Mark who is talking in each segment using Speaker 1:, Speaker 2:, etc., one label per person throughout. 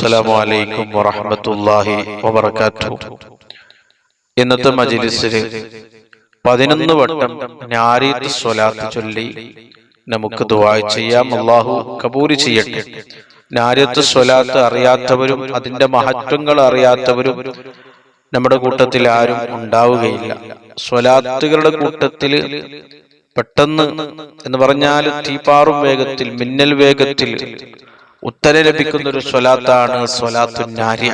Speaker 1: അസ്സലാമു അലൈക്കും വറഹ്മത്തുള്ളാഹി വബറകാതുഹു ഇന്നത്തെ മജ്ലിസിൽ പതിനൊന്ന് വട്ടം ഞാരീത്ത് സ്വലാത്ത് ചൊല്ലി നമുക്ക് ദുആ ചെയ്യാം. അള്ളാഹു കബൂരി ചെയ്യട്ടെ. നാര്യത്ത് സ്വലാത്ത് അറിയാത്തവരും അതിന്റെ മഹത്വങ്ങൾ അറിയാത്തവരും നമ്മുടെ കൂട്ടത്തിൽ ആരും ഉണ്ടാവുകയില്ല. സ്വലാത്തുകളുടെ കൂട്ടത്തിൽ പെട്ടെന്ന് എന്ന് പറഞ്ഞാൽ തീപ്പാറും വേഗത്തിൽ മിന്നൽ വേഗത്തിൽ ഉത്തരം ലഭിക്കുന്ന ഒരു സ്വലാത്താണ് സ്വലാത്തു നാര്യ.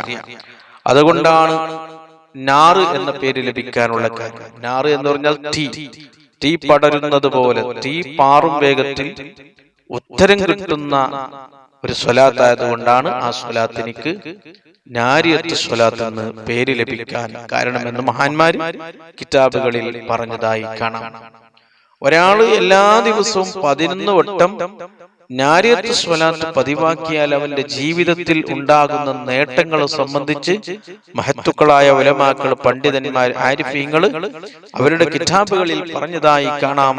Speaker 1: അതുകൊണ്ടാണ് നാറ് എന്ന പേര് ലഭിക്കാനുള്ള കാര്യം നാറ് എന്ന് പറഞ്ഞാൽ തീ. തീ. പടരുന്നത് പോലെ. തീ പാറും വേഗത്തിൽ ഉത്തരം കിട്ടുന്ന ഒരു സ്വലാത്തായത് കൊണ്ടാണ് ആ സ്വലാത്തിനിക്ക് നാരിയത്ത് സ്വലാത്ത് എന്ന് പേര് ലഭിക്കാൻ കാരണമെന്ന് മഹാന്മാര് കിതാബുകളിൽ പറഞ്ഞതായി കാണാം. ഒരാൾ എല്ലാ ദിവസവും പതിനൊന്ന് വട്ടം നാരിയത്ത് സ്വലാത്ത് പതിവാക്കിയാൽ അവന്റെ ജീവിതത്തിൽ ഉണ്ടാകുന്ന നേട്ടങ്ങളെ സംബന്ധിച്ച് മഹത്തുക്കളായ ഉലമാക്കൾ പണ്ഡിതന്മാർ ആരിഫീങ്ങൾ അവരുടെ കിതാബുകളിൽ പറഞ്ഞതായി കാണാം.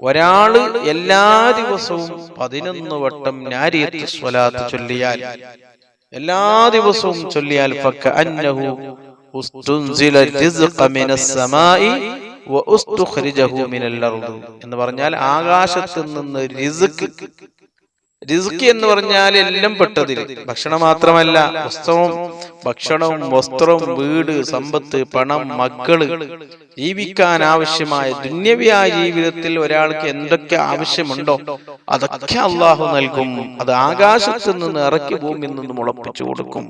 Speaker 1: ഒരാൾ എല്ലാ ദിവസവും പതിനൊന്ന് വട്ടം നാരിയത്ത് സ്വലാത്ത് ചൊല്ലിയാൽ എല്ലാ ദിവസവും ചൊല്ലിയാൽ ഫക്ക അന്നഹു എന്ന് പറഞ്ഞാൽ ആകാശത്ത് നിന്ന് റിസ്ക് റിസ്ക് എന്ന് പറഞ്ഞാൽ എല്ലാം പെട്ടതിൽ. ഭക്ഷണം മാത്രമല്ല വസ്ത്രവും ഭക്ഷണവും വസ്ത്രവും വീട് സമ്പത്ത് പണം മക്കൾ ജീവിക്കാൻ ആവശ്യമായ ദുന്യവിയായ ജീവിതത്തിൽ ഒരാൾക്ക് എന്തൊക്കെ ആവശ്യമുണ്ടോ അതൊക്കെ അള്ളാഹു നൽകും. അത് ആകാശത്ത് നിന്ന് ഇറക്കി ഭൂമിയിൽ നിന്ന് മുളപ്പിച്ചു കൊടുക്കും.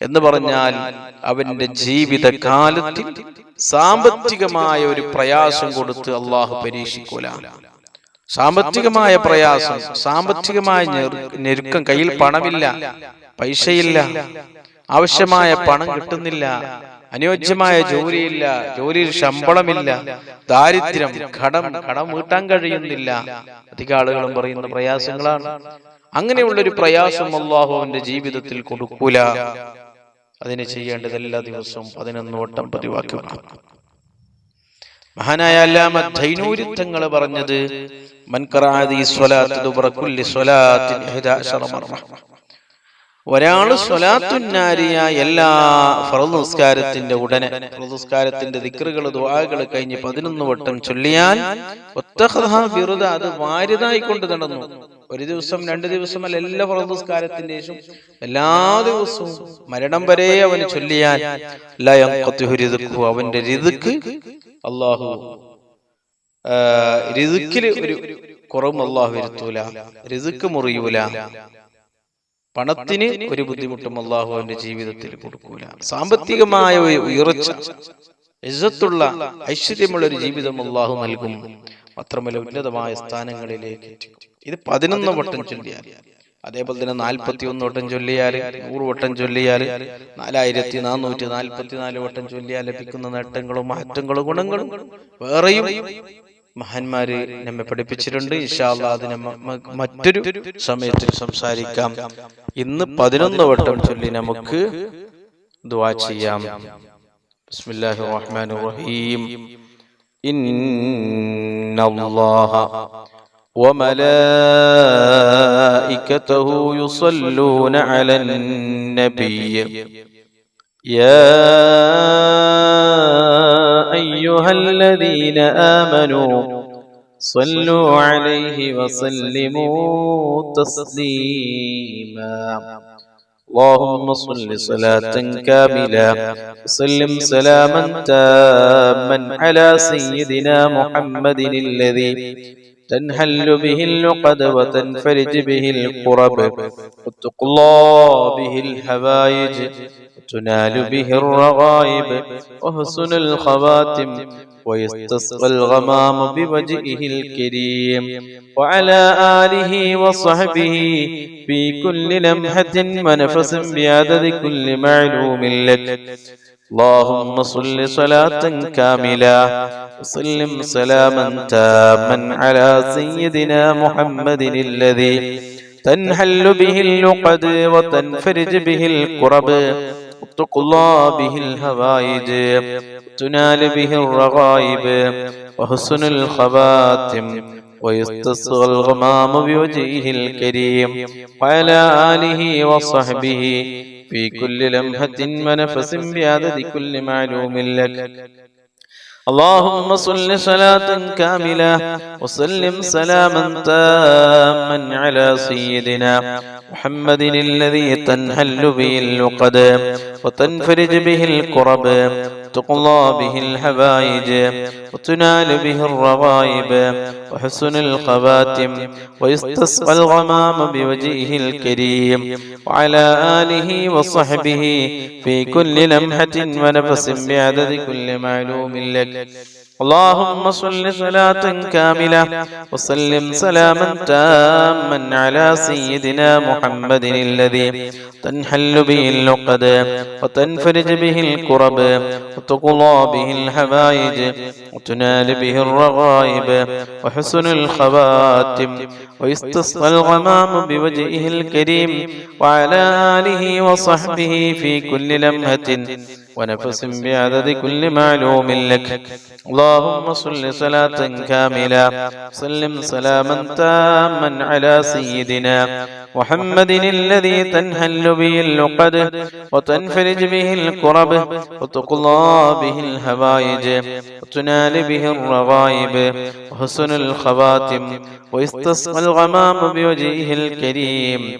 Speaker 1: എന്ന് പറഞ്ഞാൽ അവന്റെ ജീവിത കാലത്തിൽ സാമ്പത്തികമായ ഒരു പ്രയാസം കൊടുത്ത് അള്ളാഹു പരീക്ഷിക്കൂല. സാമ്പത്തികമായ പ്രയാസം സാമ്പത്തികമായ ഞെരുക്കം കയ്യിൽ പണമില്ല പൈസയില്ല ആവശ്യമായ പണം കിട്ടുന്നില്ല അനുയോജ്യമായ ജോലിയില്ല ജോലിയിൽ ശമ്പളമില്ല ദാരിദ്ര്യം കടം കടം വീട്ടാൻ കഴിയുന്നില്ല. അധിക ആളുകളും പറയുന്ന പ്രയാസങ്ങളാണ്. അങ്ങനെയുള്ള ഒരു പ്രയാസം അള്ളാഹു അവന്റെ ജീവിതത്തിൽ കൊടുക്കൂല. അതിന് ചെയ്യേണ്ടത് എല്ലാ ദിവസവും പതിനൊന്ന് വട്ടം പതിവാക്കി വെക്കണം മഹാനായ അല്ലാമ ധൈനൂരിത്തങ്ങൾ പറഞ്ഞത് ഒരാൾ സ്വലാത്തുന്നാരിയ എല്ലാ ഫറദ് നിസ്കാരത്തിന്റെ ഉടനെ. നിസ്കാരത്തിന്റെ ദിക്റുകൾ ദുവാകൾ കഴിഞ്ഞ് പതിനൊന്ന് വട്ടം ചൊല്ലിയാൽ വിറുത അത് വാരിതായി കൊണ്ട് നടന്നു. ഒരു ദിവസം രണ്ട് അല്ല എല്ലാ ഫറദ് നിസ്കാരത്തിന്റെ ശേഷം എല്ലാ ദിവസവും മരണം വരെ അവന് ചൊല്ലിയാൽ അവന്റെ രിതുക്ക് അള്ളാഹു രിതുക്കിൽ ഒരു കുറവും അള്ളാഹു വരുത്തൂല. രിതുക്ക് മുറിയൂല. പണത്തിന് ഒരു ബുദ്ധിമുട്ടും അള്ളാഹു അവന്റെ ജീവിതത്തിൽ കൊടുക്കൂല. സാമ്പത്തികമായ ഒരു ഉയർച്ച ഇജ്ജത്തുള്ള ഐശ്വര്യമുള്ള ഒരു ജീവിതം അള്ളാഹു നൽകും. മാത്രമല്ല ഉന്നതമായ സ്ഥാനങ്ങളിലേക്ക് ഇത് പതിനൊന്ന് വട്ടം ചൊല്ലിയാൽ അതേപോലെ തന്നെ നാൽപ്പത്തി ഒന്ന് വട്ടം ചൊല്ലിയാൽ നൂറ് വട്ടം ചൊല്ലിയാൽ നാലായിരത്തി നാനൂറ്റി നാൽപ്പത്തി നാല് വട്ടം ചൊല്ലിയാൽ ലഭിക്കുന്ന നേട്ടങ്ങളും മാറ്റങ്ങളും ഗുണങ്ങളും വേറെയും മഹാന്മാര് നമ്മെ പഠിപ്പിച്ചിട്ടുണ്ട് ഇഷാല്ല അതിനെ മറ്റൊരു സമയത്തിൽ സംസാരിക്കാം ഇന്ന് പതിനൊന്ന് വട്ടം ചൊല്ലി നമുക്ക് ദുവാ ചെയ്യാം ബിസ്മില്ലാഹിർ റഹ്മാനിർ റഹീം ഇന്നല്ലാഹ وملائكته يصلون على النبي يا ايها الذين امنوا صلوا عليه وسلموا تسليما اللهم صل صلاة كاملة وسلم سلاما تاما على سيدنا محمد الذي تنحل به اللقد وتنفرج به القرب. وتقلى به الحوائج وتنال به الرغائب. وحسن الخواتم. ويستسقى الغمام بوجهه الكريم. وعلى آله وصحبه في كل لمحة ونفس بعدد كل معلوم لك. اللهم صل صلاة كاملة وسلم سلاما تاما على سيدنا محمد الذي تنحل به اللقد وتنفرج به الكرب وتقضى به الهوائج تنال به الرغائب وحسن الخواتم ويستسقى الغمام بوجهه الكريم وعلى آله وصحبه في كل لمحة ونفس بعدد كل معلوم لك اللهم صل صلاة كاملة وسلم سلاما تاما على سيدنا محمد الذي تنحل به اللقد وتنفرج به الكرب تقضى به الحبائج وتنال به الرغائب وحسن الخواتم ويستسقى الغمام بوجهه الكريم وعلى آله وصحبه في كل لمحة ونفس بعدد كل معلوم لك اللهم صل صلاة كاملة وسلم سلاما تاما على سيدنا محمد الذي تنحل به اللقد وتنفرج به الكرب وتقضى به الحبائج وتنال به الرغائب وحسن الخواتم ويستسقى الغمام بوجهه الكريم وعلى آله وصحبه في كل لمحة ونفس بعدد كل معلوم لك اللهم صل صلاة كاملة سلم سلاما تاما على سيدنا محمد الذي تنحل به اللقد وتنفرج به الكرب وتقضى به الهوائج وتنال به الرغائب وحسن الخواتم ويستسقى الغمام بوجهه الكريم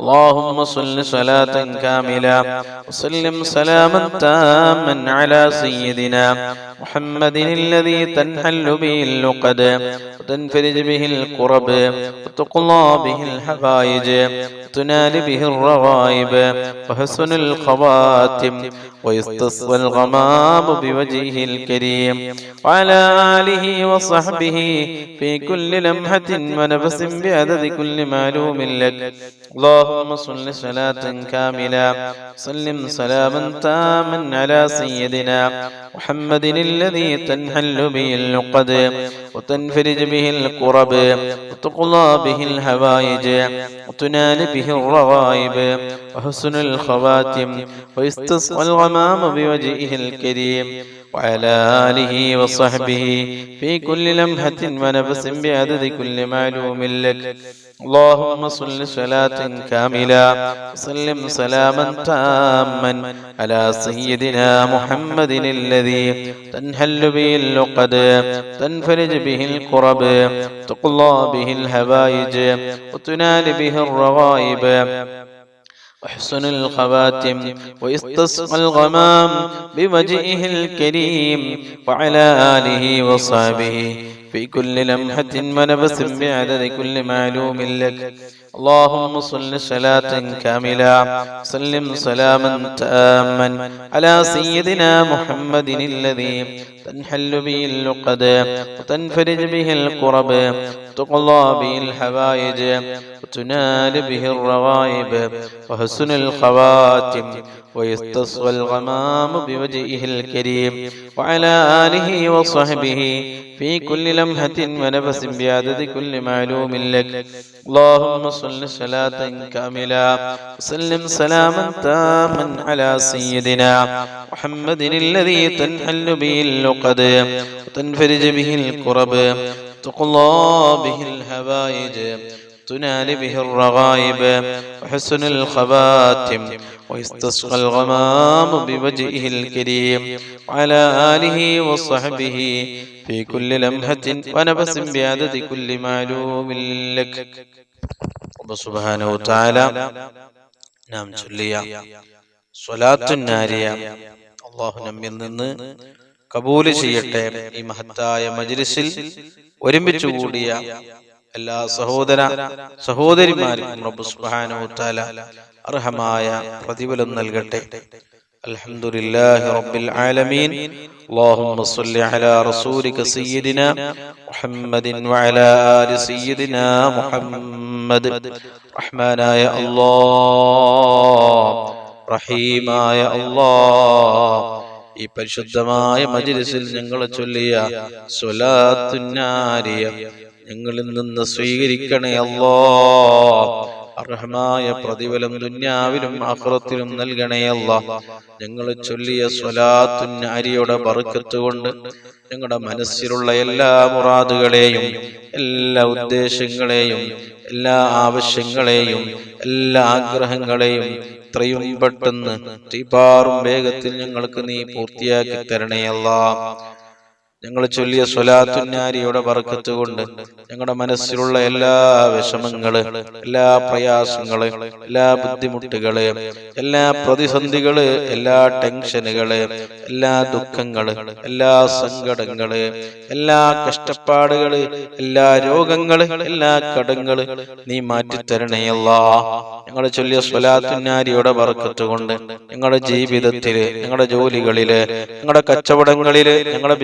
Speaker 1: اللهم صل صلاة كاملة وسلم سلاما تاما على سيدنا محمد الذي تنحل به اللقد وتنفرج به الكرب وتقضى به الحوائج وتنال به الرغائب وحسن الخواتم ويستصفى الغمام بوجهه الكريم وعلى آله وصحبه في كل لمحة ونفس بعدد كل معلوم لك اللهم صل صلاة كاملة سلم سلاما تاما على سيدنا محمد الذي تنحل به اللقد وتنفرج به الكرب وتقضى به الهوائج وتنال به الرغائب وحسن الخواتم ويستسقى الغمام بوجهه الكريم وعلى آله وصحبه في كل لمحة ونفس بعدد كل معلوم لك اللهم صل صلاة كاملة وسلم سلاما تاما على سيدنا محمد الذي تنحل به اللقد تنفرج به الكرب تقضى به الهوائج وتنال به الرغائب وحسن الخواتم ويستصقى الغمام بوجهه الكريم وعلى آله وصحبه في كل لمحة ونفس بعدد كل معلوم لك اللهم صل صلاة كاملة سلم سلاما تاما على سيدنا محمد الذي تنحل به اللقد وتنفرج به الكرب تقضى به الحوائج وتنال به الرغائب وحسن الخواتم ويستصغى الغمام بوجهه الكريم وعلى آله وصحبه في كل لمحة ونفس بعدد كل معلوم لك اللهم صل صلاة كاملة وسلم سلاما تاما على سيدنا محمد الذي تنحل به اللقد وتنفرج به الكرب تقضى به الهوائج تنال به الرغائب وحسن الخواتم ويستسقى الغمام بوجهه الكريم وعلى آله وصحبه في كل لمحة ونفس بعدد كل معلوم لك സുബാനോ താല നാം ചൊല്ലിയ സ്വലാത്തുന്നാരിയ അള്ളാഹു നമ്മിൽ നിന്ന് കബൂൽ ചെയ്യട്ടെ. ഈ മഹത്തായ മജ്ലിസിൽ ഒരുമിച്ച് കൂടിയ എല്ലാ സഹോദര സഹോദരിമാരും റബ്ബു സുബാനോ താല അർഹമായ പ്രതിഫലം നൽകട്ടെ. അൽഹംദുലില്ലാഹി റബ്ബിൽ ആലമീൻ اللهم صل على رسولك سيدنا محمد وعلى آل سيدنا محمد റഹ്മാനായ അല്ലാഹ് റഹീമായ അല്ലാഹ് ഈ പരിശുദ്ധമായ മജ്ലിസിൽ ഞങ്ങൾ ചൊല്ലിയ സ്വലാത്തുന്നാരിയ ഞങ്ങളിൽ നിന്ന് സ്വീകരിക്കണേ അല്ലാ അർഹമായ പ്രതിഫലം ദുന്യാവിലും ആഖിറത്തിലും നൽകണേ അല്ലാ ഞങ്ങൾ ചൊല്ലിയ സ്വലാത്തുൻ അരിയുടെ ബറുക്കത്ത് കൊണ്ട് ഞങ്ങളുടെ മനസ്സിലുള്ള എല്ലാ മുറാദുകളെയും എല്ലാ ഉദ്ദേശങ്ങളെയും എല്ലാ ആവശ്യങ്ങളെയും എല്ലാ ആഗ്രഹങ്ങളെയും ഇത്രയും പെട്ടെന്ന് തീപാറും വേഗത്തിൽ ഞങ്ങൾക്ക് നീ പൂർത്തിയാക്കി തരണേ അല്ലാ ഞങ്ങൾ ചൊല്ലിയ സ്വലാത്തുന്നാരിയുടെ വറക്കത്ത് കൊണ്ട് ഞങ്ങളുടെ മനസ്സിലുള്ള എല്ലാ വിഷമങ്ങൾ എല്ലാ പ്രയാസങ്ങൾ എല്ലാ ബുദ്ധിമുട്ടുകൾ എല്ലാ പ്രതിസന്ധികൾ എല്ലാ ടെൻഷനുകൾ എല്ലാ ദുഃഖങ്ങൾ എല്ലാ സങ്കടങ്ങൾ എല്ലാ കഷ്ടപ്പാടുകൾ എല്ലാ രോഗങ്ങൾ എല്ലാ കടങ്ങൾ നീ മാറ്റിത്തരണേയല്ലാ ഞങ്ങൾ ചൊല്ലിയ സ്വലാത്തുന്നാരിയുടെ വറക്കത്ത് കൊണ്ട് ഞങ്ങളുടെ ജീവിതത്തിൽ ഞങ്ങളുടെ ജോലികളിൽ ഞങ്ങളുടെ കച്ചവടങ്ങളിൽ ഞങ്ങളുടെ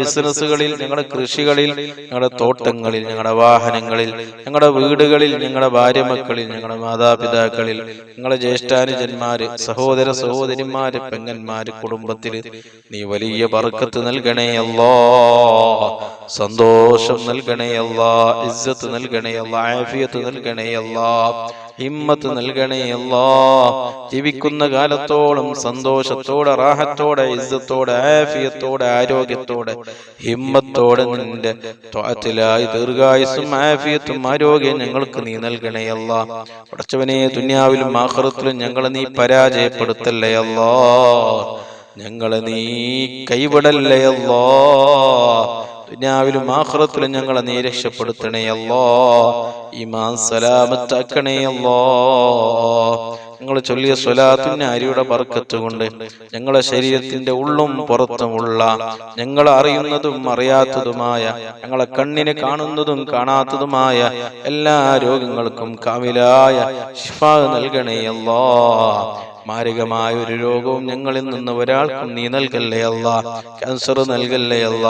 Speaker 1: ബിസിനസ്സുകളിൽ ഞങ്ങളുടെ കൃഷികളിൽ ഞങ്ങളുടെ തോട്ടങ്ങളിൽ ഞങ്ങളുടെ വാഹനങ്ങളിൽ ഞങ്ങളുടെ വീടുകളിൽ ഞങ്ങളുടെ ഭാര്യ മക്കളിൽ ഞങ്ങളുടെ മാതാപിതാക്കളിൽ ഞങ്ങളുടെ ജ്യേഷ്ഠാനുജന്മാര് സഹോദര സഹോദരിമാര് പെങ്ങന്മാര് കുടുംബത്തിൽ നീ വലിയ പറക്കത്ത് നൽകണേ അല്ലോ. സന്തോഷം നൽകണേ അല്ലാ. ഇസ്സത്ത് നൽകണേ ആഫിയത്ത് നൽകണേ അല്ലാ. ഹിമ്മത്ത് നൽകണേ അല്ലാ. ജീവിക്കുന്ന കാലത്തോളം സന്തോഷത്തോടെ റാഹത്തോടെ ഇസ്സത്തോടെ ആഫിയത്തോടെ ആരോഗ്യത്തോടെ ഹിമ്മത്തോടെ നിന്റെ ത്വത്തിലായി ദീർഘായുസും ആഫിയത്തും ആരോഗ്യം ഞങ്ങൾക്ക് നീ നൽകണേ അല്ലാ. പടച്ചവനെ ദുനിയാവിലും ആഖിറത്തിലും ഞങ്ങളെ നീ പരാജയപ്പെടുത്തല്ലേ അല്ലാ. ഞങ്ങളെ നീ കൈവിടല്ലേ അല്ലാ. ദുനിയാവിലും ആഹ്റത്തിലും ഞങ്ങളെ നീ രക്ഷപ്പെടുത്തണേ അല്ലോ. ഈമാൻ സലാമത്താക്കണേ ഞങ്ങൾ ചൊല്ലിയ സ്വലാത്തിന് അരിയുടെ ബർക്കത്ത് കൊണ്ട് ഞങ്ങളുടെ ശരീരത്തിന്റെ ഉള്ളും പുറത്തുമുള്ള ഞങ്ങൾ അറിയുന്നതും അറിയാത്തതുമായ ഞങ്ങളെ കണ്ണിന് കാണുന്നതും കാണാത്തതുമായ എല്ലാ രോഗങ്ങൾക്കും കാവിലായ ശിഫ നൽകണേ അല്ലോ. മാരകമായ ഒരു രോഗവും ഞങ്ങളിൽ നിന്ന് ഒരാൾക്കും നീ നൽകല്ലേ അല്ല? ക്യാൻസർ നൽകല്ലേ അല്ല?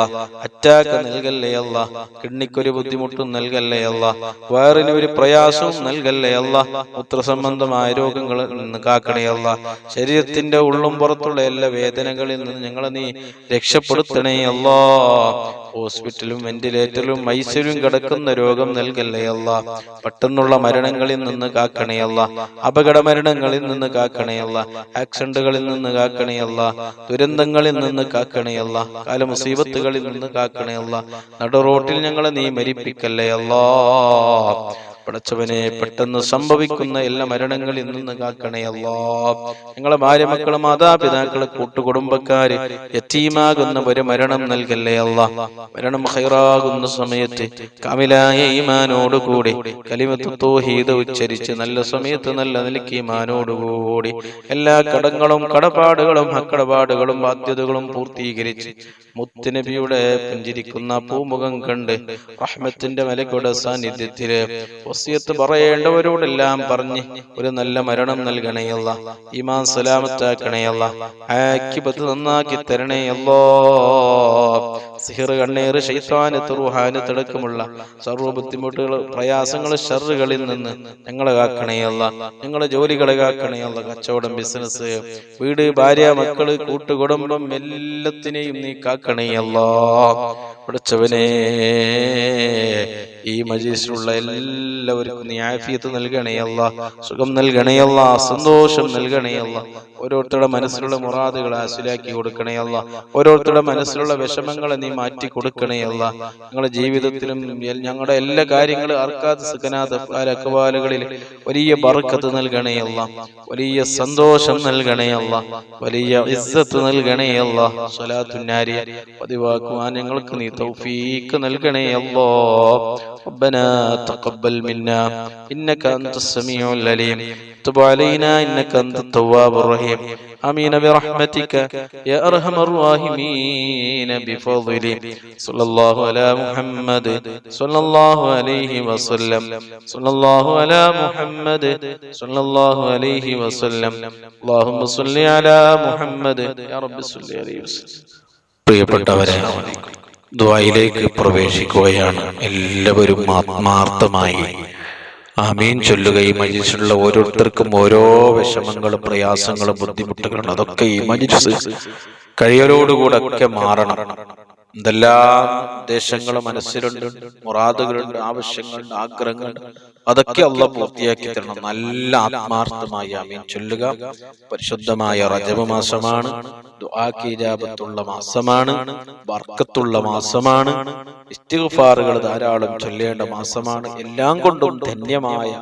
Speaker 1: അറ്റാക്ക് നൽകല്ലേ അല്ല? കിഡ്നിക്കൊരു ബുദ്ധിമുട്ടും നൽകല്ലേ അല്ല? വയറിന് ഒരു പ്രയാസവും നൽകല്ലേ അല്ല? മൂത്രസംബന്ധമായ രോഗങ്ങളിൽ നിന്ന് കാക്കണേ അല്ല? ശരീരത്തിന്റെ ഉള്ളും പുറത്തുള്ള എല്ലാ വേദനകളിൽ നിന്ന് ഞങ്ങളെ നീ രക്ഷപ്പെടുത്തണേ അല്ല? ഹോസ്പിറ്റലും വെന്റിലേറ്ററിലും ഐസിലും കിടക്കുന്ന രോഗം നൽകല്ലേ അല്ല? പെട്ടെന്നുള്ള മരണങ്ങളിൽ നിന്ന് കാക്കണേ അല്ല? അപകട മരണങ്ങളിൽ നിന്ന് കാക്കണേ അല്ല ആക്സിഡന്റുകളിൽ നിന്ന് കാക്കണയല്ല. ദുരന്തങ്ങളിൽ നിന്ന് കാക്കണയല്ല. കാല മുസീബത്തുകളിൽ നിന്ന് കാക്കണയല്ല. നടുറോട്ടിൽ നടു റോട്ടിൽ ഞങ്ങളെ നീ മരിപ്പിക്കല്ലേ അല്ലാ പടച്ചവനെ പെട്ടെന്ന് സംഭവിക്കുന്ന എല്ലാ മരണങ്ങളിൽ നിന്ന് കാക്കണേ അല്ലാ ഞങ്ങളെ ഭാര്യ മക്കൾ മാതാപിതാക്കൾ കൂട്ടുകുടുംബക്കാര് യറ്റീമാകുന്ന ഒരു മരണം നൽകല്ലേ അല്ല മരണം ഹൈറാകുന്ന സമയത്ത് കാമിലായ ഈമാനോടുകൂടി കലിമത്തോ ഹീത ഉച്ചരിച്ച് നല്ല സമയത്ത് നല്ല നിലയ്ക്ക് ഈമാനോടുകൂടി എല്ലാ കടങ്ങളും കടപാടുകളും അക്കടപാടുകളും ബാധ്യതകളും പൂർത്തീകരിച്ച് മുത്തുനബിയുടെ പുഞ്ചിരിക്കുന്ന പൂമുഖം കണ്ട് റഹ്മത്തിന്റെ മലക്കുട സാന്നിധ്യത്തിൽ വസിയത്ത് പറയേണ്ടവരോടെല്ലാം പറഞ്ഞ് ഒരു നല്ല മരണം നൽകണയല്ല ഇമാൻ സലാമത്താക്കണയല്ല ആക്കിബത്ത് നന്നാക്കി തരണയല്ലോ സിഹിർ കണ്ണേറ് ഷെയ്ത്താനത്ത് തുറുഹാന് തിടക്കമുള്ള സർവ ബുദ്ധിമുട്ടുകൾ പ്രയാസങ്ങൾ ഷറുകളിൽ നിന്ന് ഞങ്ങളെ കാക്കണയല്ല ഞങ്ങളെ ജോലികളെ കാക്കണയല്ല കച്ചവടം ബിസിനസ് വീട് ഭാര്യ മക്കൾ കൂട്ടുകുടുംബം എല്ലാത്തിനെയും നീ കാക്കണയല്ലോ പഠിച്ചവനെ ഈ മജീസിലുള്ള എല്ലാവർക്കും ന്യായഫീത്ത് നൽകണേയല്ല സുഖം നൽകണേ അല്ല. സന്തോഷം നൽകണേ അല്ല. ഓരോരുത്തരുടെ മനസ്സിലുള്ള മുറാദുകൾ അസിലാക്കി കൊടുക്കണേ അല്ല. ഓരോരുത്തരുടെ മനസ്സിലുള്ള വിഷമങ്ങളെ നീ മാറ്റി കൊടുക്കണേ അല്ല. ഞങ്ങളുടെ ജീവിതത്തിലും ഞങ്ങളുടെ എല്ലാ കാര്യങ്ങളും അർക്കാത്ത സുഖനാഥ അക്കവാലുകളിൽ വലിയ ബർക്കത്ത് നൽകണേ അല്ല. വലിയ സന്തോഷം നൽകണേ അല്ല. വലിയ ഇസ്സത്ത് നൽകണേ അല്ല. സ്വലാത്തുന്നാരിയ പതിവാക്കുവാൻ ഞങ്ങൾക്ക് നീ തൗഫീക്ക് നൽകണേ അല്ലോ ربنا تقبل منا إنك أنت السميع العليم تب علينا إنك أنت التواب الرحيم آمين برحمتك يا أرحم الراحمين بفضله صلى الله على محمد صلى الله عليه وسلم صلى الله على محمد صلى الله عليه وسلم اللهم صل على محمد يا رب صل عليه وسلم
Speaker 2: പ്രിയപ്പെട്ടവരെ ദ്വായിലേക്ക് പ്രവേശിക്കുകയാണ്. എല്ലാവരും ആത്മാർത്ഥമായി. ആമീൻ ചൊല്ലുകയും മജിസിലുള്ള ഓരോരുത്തർക്കും ഓരോ വിഷമങ്ങളും പ്രയാസങ്ങളും ബുദ്ധിമുട്ടുകളും അതൊക്കെ ഈ മജിസ് കഴിയലോടുകൂടെ ഒക്കെ മാറണം. എന്തെല്ലാം ദേശങ്ങളും മനസ്സിലുണ്ട് മുറാദുകളുണ്ട് ആവശ്യങ്ങളുണ്ട് ആഗ്രഹങ്ങളുണ്ട്. അതൊക്കെ അല്ല പൂർത്തിയാക്കി തരണം. നല്ല ആത്മാർത്ഥമായി ആമീൻ ചൊല്ലുക. പരിശുദ്ധമായ റജബ് മാസമാണ്. ദുആക്ക് ഇജാബത്തുള്ള മാസമാണ്. വർക്കത്തുള്ള മാസമാണ്. ഇസ്തിഗ്ഫാറുകൾ ധാരാളം ചൊല്ലേണ്ട മാസമാണ്. എല്ലാം കൊണ്ടും ധന്യമായ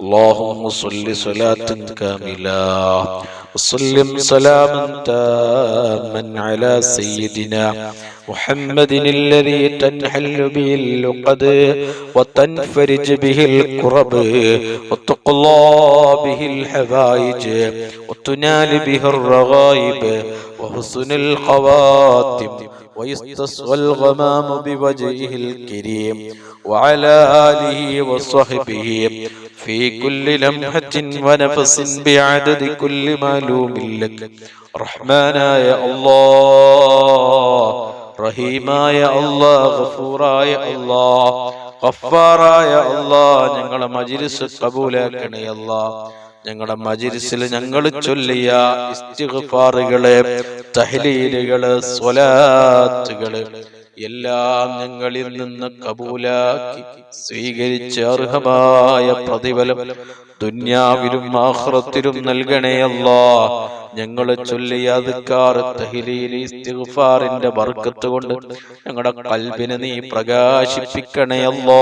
Speaker 2: اللهم صل صلاة كاملة وسلم سلاما تاما على سيدنا محمد الذي تنحل به اللقد وتنفرج به الكرب وتقضى به الحوائج وتنال به الرغائب وحسن الخواتم ويستصغى الغمام بوجهه الكريم وعلى آله وصحبه في كل لمحة ونفس بعدد كل معلوم لك رحمانا يا الله رحيما يا الله غفورا يا الله ഗഫാറായ അല്ലാ ഞങ്ങളെ മജിലിസ് കബൂലാക്കണേ അല്ലാ ഞങ്ങളുടെ മജിലിസിൽ ഞങ്ങൾ ചൊല്ലിയ ഇസ്തിഗ്ഫാറുകള് തഹ്ലീലുകള് സ്വലാത്തുകള് എല്ലാം ഞങ്ങളിൽ നിന്ന് കബൂലാക്കി സ്വീകരിച്ച് അർഹമായ പ്രതിഫലം ദുന്യാവിലും ആഖിറത്തിലും നൽകണേ അല്ലാ. ഞങ്ങളെ ചൊല്ലിയ അദ്കാർ തഹ്ലീൽ ഇസ്തിഗ്ഫാറിന്റെ ബർക്കത്ത് കൊണ്ട് ഞങ്ങളുടെ കൽബിനെ നീ പ്രകാശിപ്പിക്കണേ അല്ലാ.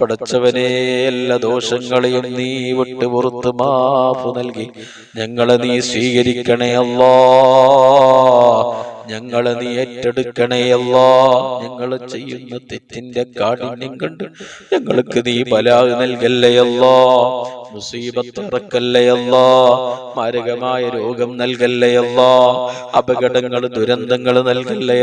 Speaker 2: പടച്ചവനെ എല്ലാ ദോഷങ്ങളെയും നീ വിട്ട് പുറത്ത് മാഫ് നൽകി. ഞങ്ങളെ നീ സ്വീകരിക്കണേ അല്ലാ. ഞങ്ങളെ നീ ഏറ്റെടുക്കണേ അല്ലാ. ഞങ്ങൾ ചെയ്യുന്ന തെറ്റിന്റെ കാഠിന്യം കണ്ട് ഞങ്ങൾക്ക് നീ ബലാഗ് നൽകല്ലേ അല്ലാ. മുസീബത്ത് മാരകമായ രോഗം നൽകല്ലേ അപകടങ്ങൾ ദുരന്തങ്ങൾ നൽകല്ലേ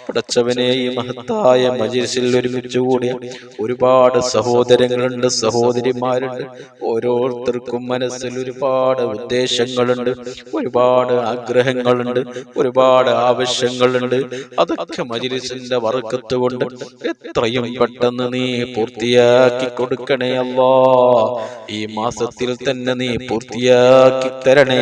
Speaker 2: പടച്ചവനെ ഈ മഹത്തായ മജിൽസിൽ ഒരുമിച്ചുകൂടി ഒരുപാട് സഹോദരങ്ങളുണ്ട് സഹോദരിമാരുണ്ട്. ഓരോരുത്തർക്കും മനസ്സിൽ ഒരുപാട് ഉദ്ദേശങ്ങളുണ്ട് ഒരുപാട് ആഗ്രഹങ്ങളുണ്ട് ഒരുപാട് ആവശ്യങ്ങളുണ്ട്. അതൊക്കെ മജിലിസിന്റെ വർക്കത്ത് കൊണ്ട് എത്രയും പെട്ടെന്ന് നീ പൂർത്തിയാക്കി കൊടുക്കണേ അല്ലാ. ഈ മാസത്തിൽ തന്നെ നീ പൂർത്തിയാക്കി തരണേ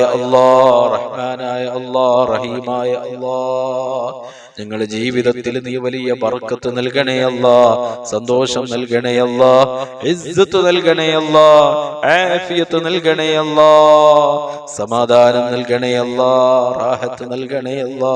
Speaker 2: വദൂദായ അല്ലാ റഹ്മാനായ അള്ളാ റഹീമായ അള്ളാ ഞങ്ങളുടെ ജീവിതത്തിൽ നീ വലിയ ബർക്കത്ത് നൽകണേ അല്ലാ സന്തോഷം നൽകണേ അല്ലാ ഇസ്സത്ത് നൽകണേ അല്ലാ ആഫിയത്ത് നൽകണേ അല്ലാ സമാധാനം നൽകണേ അല്ലാ റാഹത്ത് നൽകണേ അല്ലാ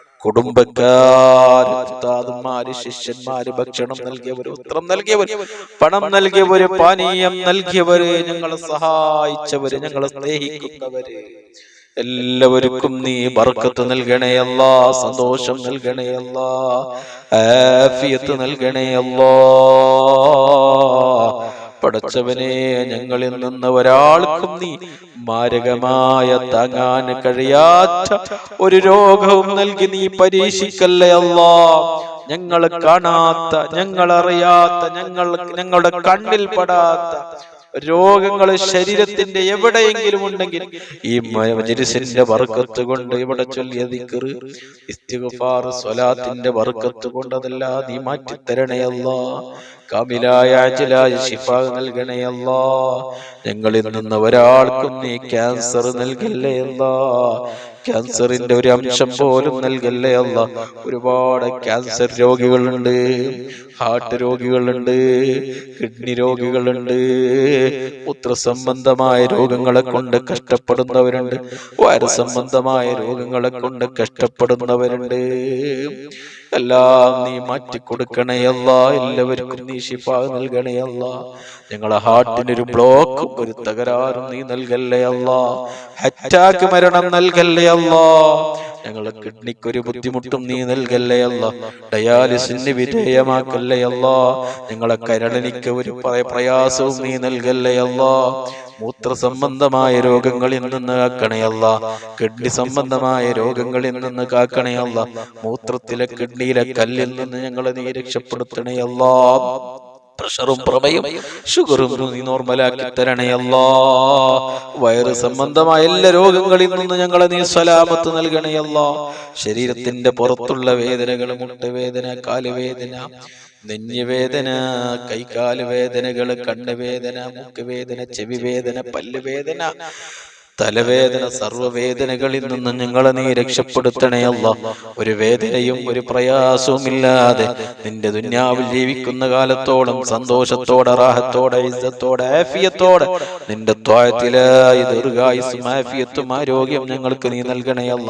Speaker 2: ഉസ്താദന്മാര് ശിഷ്യന്മാര് ഭക്ഷണം നൽകിയവര് ഉത്തരം നൽകിയവര് പണം നൽകിയവര് പാനീയം നൽകിയവര് ഞങ്ങളെ സഹായിച്ചവര് ഞങ്ങളെ സ്നേഹിക്കുന്നവര് എല്ലാവർക്കും നീ ബർക്കത്ത് നൽകണേയല്ല സന്തോഷം നൽകണേയല്ല ആഫിയത്ത് നൽകണേ അല്ലാ. പടച്ചവനെ ഞങ്ങളിൽ നിന്ന് ഒരാൾക്കും നീ മാരകമായ താങ്ങാൻ കഴിയാത്ത ഒരു രോഗവും നൽകി നീ പരീക്ഷിക്കല്ലേ അല്ലാ. ഞങ്ങൾ കാണാത്ത ഞങ്ങൾ അറിയാത്ത ഞങ്ങൾ ഞങ്ങളുടെ കണ്ണിൽ പെടാത്ത രോഗങ്ങൾ ശരീരത്തിന്റെ എവിടെയെങ്കിലും ഉണ്ടെങ്കിൽ ഈ മജിരിസിന്റെ വർക്കത്ത് കൊണ്ട് ഇവിടെ ചൊല്ലിയ ദിക്ർ ഇസ്തിഗ്ഫാർ സ്വലാത്തിന്റെ വർക്കത്ത് കൊണ്ട് അതെല്ലാം നീ മാറ്റി തരണേ അല്ലാ. കാമിലായ അജലായ ശിഫ നൽകണേ അല്ലാ ഞങ്ങളിൽ നിന്ന് ഒരാൾക്കും നീ ക്യാൻസർ നൽകല്ലേ അല്ലാ ക്യാൻസറിന്റെ ഒരു അംശം പോലും നൽകല്ലേ അല്ല ഒരുപാട് ക്യാൻസർ രോഗികളുണ്ട്. ഹാർട്ട് രോഗികളുണ്ട്. കിഡ്നി രോഗികളുണ്ട്. പുത്രസംബന്ധമായ രോഗങ്ങളെ കൊണ്ട് കഷ്ടപ്പെടുന്നവരുണ്ട്. വയറ് സംബന്ധമായ രോഗങ്ങളെ കൊണ്ട് കഷ്ടപ്പെടുന്നവരുണ്ട്. എല്ലാം നീ മാറ്റി കൊടുക്കണേ അല്ല. എല്ലാവർക്കും നീ ഷിഫ നൽകണേ അല്ല. ഞങ്ങളെ ഹാർട്ടിനൊരു ബ്ലോക്കും ഒരു തകരാറും നീ നൽകല്ലേ അല്ല. അറ്റാക്ക് മരണം നൽകല്ലേ അല്ല. ഞങ്ങളെ കിഡ്നിക്ക് ഒരു ബുദ്ധിമുട്ടും നീ നൽകല്ലേ അല്ല? ഡയാലിസിന് വിധേയമാക്കല്ലേ അല്ല? ഞങ്ങളെ കരളിനിക്ക് ഒരു പ്ര- പ്രയാസവും നീ നൽകല്ലേ അല്ല? മൂത്ര സംബന്ധമായ രോഗങ്ങളിൽ നിന്ന് കാക്കണയല്ല കിഡ്നി സംബന്ധമായ രോഗങ്ങളിൽ നിന്ന് കാക്കണയല്ല മൂത്രത്തിലെ കിഡ്നിയിലെ കല്ലിൽ നിന്ന് ഞങ്ങളെ നീ രക്ഷപ്പെടുത്തണയല്ല പ്രഷറും പ്രമയും ഷുഗറും നീ നോർമലാക്കി തരണേ അല്ലാ. വയറ് സംബന്ധമായ എല്ലാ രോഗങ്ങളിൽ നിന്ന് ഞങ്ങളെ നീ സലാമത്ത് നൽകണയല്ലാ ശരീരത്തിന്റെ പുറത്തുള്ള വേദനകൾ മുട്ടുവേദന കാലുവേദന നെഞ്ഞുവേദന കൈകാൽ കണ്ണുവേദന മുക്കുവേദന ചെവി വേദന പല്ലുവേദന തലവേദന സർവവേദനകളിൽ നിന്ന് ഞങ്ങളെ നീ രക്ഷപ്പെടുത്തണേ അല്ല. ഒരു വേദനയും ഒരു പ്രയാസവും ഇല്ലാതെ നിന്റെ ദുന്യാവിൽ ജീവിക്കുന്ന കാലത്തോളം സന്തോഷത്തോടെ റാഹത്തോടെ ഇസ്സത്തോടെ ആഫിയത്തോടെ നിന്റെ ത്വായത്തിലായി ദീർഘായുസും ആഫിയത്തും ആരോഗ്യം ഞങ്ങൾക്ക് നീ നൽകണേ അല്ല.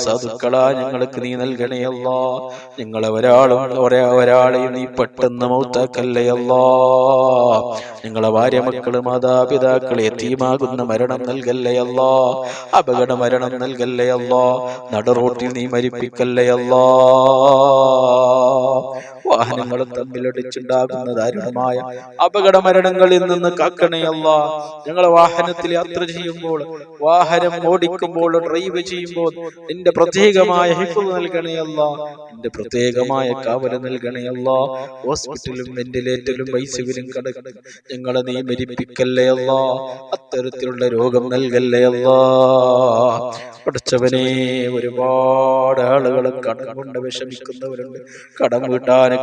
Speaker 2: സാധുക്കളാ ഞങ്ങൾക്ക് നീ നൽകണയല്ല ഞങ്ങളെ ഒരാളും ഒരേ ഒരാളെയും നീ പെട്ടെന്ന് മൗത്താക്കല്ലയല്ല ഞങ്ങളെ ഭാര്യ മക്കൾ മാതാപിതാക്കളെ തീമാകുന്ന മരണം നൽകല്ലയല്ല അപകട മരണം നൽകല്ലയല്ല നട നടുറോട്ടിൽ നീ മരിപ്പിക്കല്ലേ അല്ലാ വാഹനങ്ങൾ തമ്മിലടിച്ചുണ്ടാകുന്ന ദാരുണമായ അപകട മരണങ്ങളിൽ നിന്ന് കാക്കണയല്ല ഞങ്ങളെ വാഹനത്തിൽ യാത്ര ചെയ്യുമ്പോൾ വാഹനം ഓടിക്കുമ്പോൾ ഡ്രൈവ് ചെയ്യുമ്പോൾ നിന്റെ പ്രത്യേകമായ ഹിഫ് നൽകണയല്ല നിന്റെ പ്രത്യേകമായ കാവൽ നൽകണയല്ല ഹോസ്പിറ്റലും വെന്റിലേറ്ററിലും വൈസുവിനും കടക്കണം ഞങ്ങളെ നീ മരിപ്പിക്കല്ലേ അല്ല. അത്തരത്തിലുള്ള രോഗം നൽകല്ലേ അല്ല. പഠിച്ചവനെ ഒരുപാട് ആളുകൾ കടം കൊണ്ട് വിഷമിക്കുന്നവരുണ്ട്. കടം വീട്ടാൻ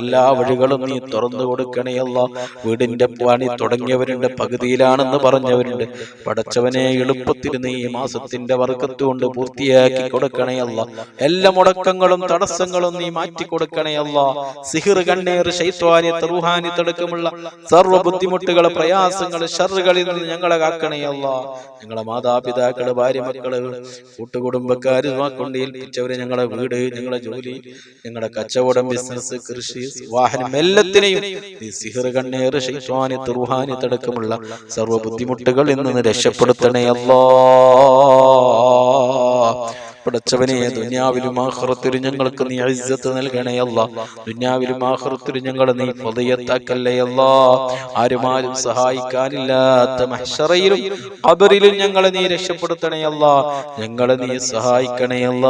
Speaker 2: എല്ലാ വഴികളും നീ തുറന്നു കൊടുക്കണേയല്ല വീടിന്റെ പണി തുടങ്ങിയവരുണ്ട് പകുതിയിലാണെന്ന് പറഞ്ഞവരുണ്ട്. പടച്ചവനെ എളുപ്പത്തിൽ നീ ഈ മാസത്തിന്റെ വർക്കത്തുകൊണ്ട് പൂർത്തിയാക്കി കൊടുക്കണേയല്ല എല്ലാ മുടക്കങ്ങളും തടസ്സങ്ങളും നീ മാറ്റി കൊടുക്കണേയല്ല സിഹിർ കണ്ണീർ ശൈത്വാനി റൂഹാനിയത്ത് അടക്കമുള്ള സർവ ബുദ്ധിമുട്ടുകൾ പ്രയാസങ്ങൾ ഷറുകളിൽ നിന്ന് ഞങ്ങളെ കാക്കണേയല്ല ഞങ്ങളെ മാതാപിതാക്കൾ ഭാര്യ മക്കൾ കൂട്ടുകുടുംബക്കാര് കൊണ്ട് ഏൽപ്പിച്ചവര് ഞങ്ങളെ വീട് ഞങ്ങളുടെ ജോലി ഞങ്ങളുടെ കച്ചവടം ബിസിനസ് കൃഷി വാഹനം തടക്കമുള്ള സർവ ബുദ്ധിമുട്ടുകളിൽ നിന്ന് രക്ഷപ്പെടുത്തണേ അല്ലാ. പടച്ചവനെ ദുനിയാവിലും ആഹ്റത്തിലും ഞങ്ങൾക്ക് നീ ഇസ്സത്ത് നൽകണേ അല്ല. ദുനിയാവിലും ആഹ്റത്തിലും ഞങ്ങളെ നീ ഫതയത്താക്കല്ലേ അല്ല. ആരും ആരും സഹായിക്കാനില്ലാത്ത മഹ്ശറയിലും ഖബറിലും ഞങ്ങളെ നീ രക്ഷപ്പെടുത്തണേ അല്ല. ഞങ്ങളെ നീ സഹായിക്കണേ അല്ല.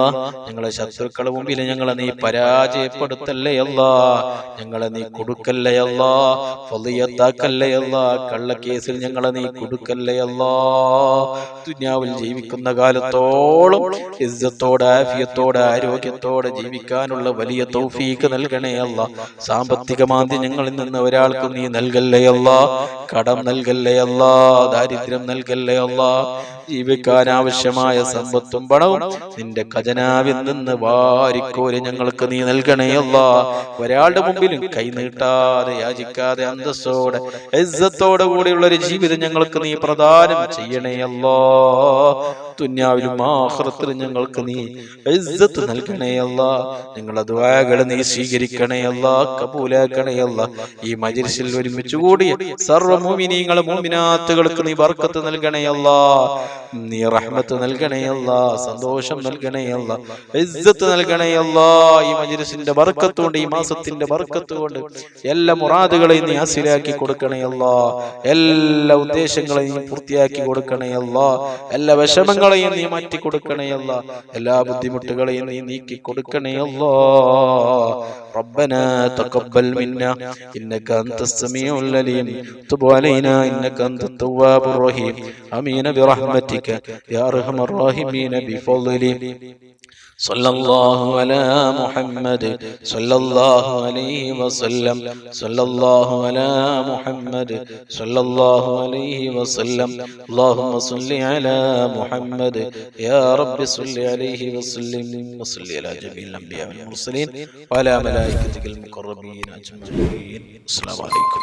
Speaker 2: ഞങ്ങളെ ശത്രുക്കളെ മുമ്പിൽ ഞങ്ങളെ നീ പരാജയപ്പെടുത്തല്ലേ അല്ല. ഞങ്ങളെ നീ കൊടുക്കല്ലേ അല്ല. ഫളിയത്താക്കല്ലേ അല്ല. കള്ളക്കേസിൽ ഞങ്ങളെ നീ കൊടുക്കല്ലേ അല്ല. ദുനിയാവിൽ ജീവിക്കുന്ന കാലത്തോളം ഇസ്സത്തോടെ ആഫിയത്തോടെ ആരോഗ്യത്തോടെ ജീവിക്കാനുള്ള വലിയ തൗഫീക്ക് നൽകണേ അല്ല. സാമ്പത്തിക മാന്ദ്യം ഞങ്ങളിൽ നിന്ന് ഒരാൾക്ക് നീ നൽകല്ലേ അല്ല? കടം നൽകല്ലേ അല്ല? ദാരിദ്ര്യം നൽകല്ലേ അല്ല? ജീവിക്കാൻ ആവശ്യമായ സമ്പത്തും പണവും നിന്റെ ഖജനാവിൽ നിന്ന് വാരിക്കോരി ഞങ്ങൾക്ക് നീ നൽകണേ അല്ല. ഒരാളുടെ മുമ്പിലും കൈ നീട്ടാതെ യാചിക്കാതെ അന്തസ്സോടെ ഇസ്സത്തോടെ കൂടിയുള്ള ഒരു ജീവിതം ഞങ്ങൾക്ക് നീ പ്രദാനം ചെയ്യണേ തുന്യാവിലും ആഹ്റത്തിലും ഞങ്ങൾക്ക് നീ ഇസ്സത്ത് നൽകണേ അല്ല. ഞങ്ങളെ ദ്വാകളെ നീ സ്വീകരിക്കണേ അല്ല കബൂലാക്കണേ അല്ല. ഈ മജിരിസിൽ ഒരുമിച്ച് കൂടിയ സർവ മോമിനീങ്ങളെ മോമിനാത്തുകൾക്ക് നീ ബർക്കത്ത് നൽകണേ അല്ല. നീ റഹ്മത്ത് നൽകണേ അല്ല സന്തോഷം നൽകണേ അല്ല ഇസ്സത്ത് നൽകണേ അല്ല ഈ മജിരിസിന്റെ ബർക്കത്ത് കൊണ്ട് ഈ മാസത്തിന്റെ ബർക്കത്ത് കൊണ്ട് എല്ലാ മുറാദുകളെയും നീ അസിലാക്കി കൊടുക്കണേ അല്ല എല്ലാ ഉദ്ദേശങ്ങളെയും നീ പൂർത്തിയാക്കി കൊടുക്കണേ അല്ല എല്ലാ വിഷമങ്ങളെയും നീ മാറ്റി കൊടുക്കണേ അല്ല എല്ലാ ബുദ്ധിമുട്ടുകളെയും നീ നീക്കി കൊടുക്കണേ അല്ലാ ربنا تقبل منا إنك أنت السميع العليم تب علينا إنك أنت التواب الرحيم آمين برحمتك يا أرحم الراحمين بفضلك صلى الله على محمد صلى الله عليه وسلم صلى الله على محمد صلى الله عليه وسلم اللهم صل على محمد يا رب صل عليه وسلم وصل على جميع الأنبياء والمرسلين وعلى ملائكتك المقربين أجمعين السلام عليكم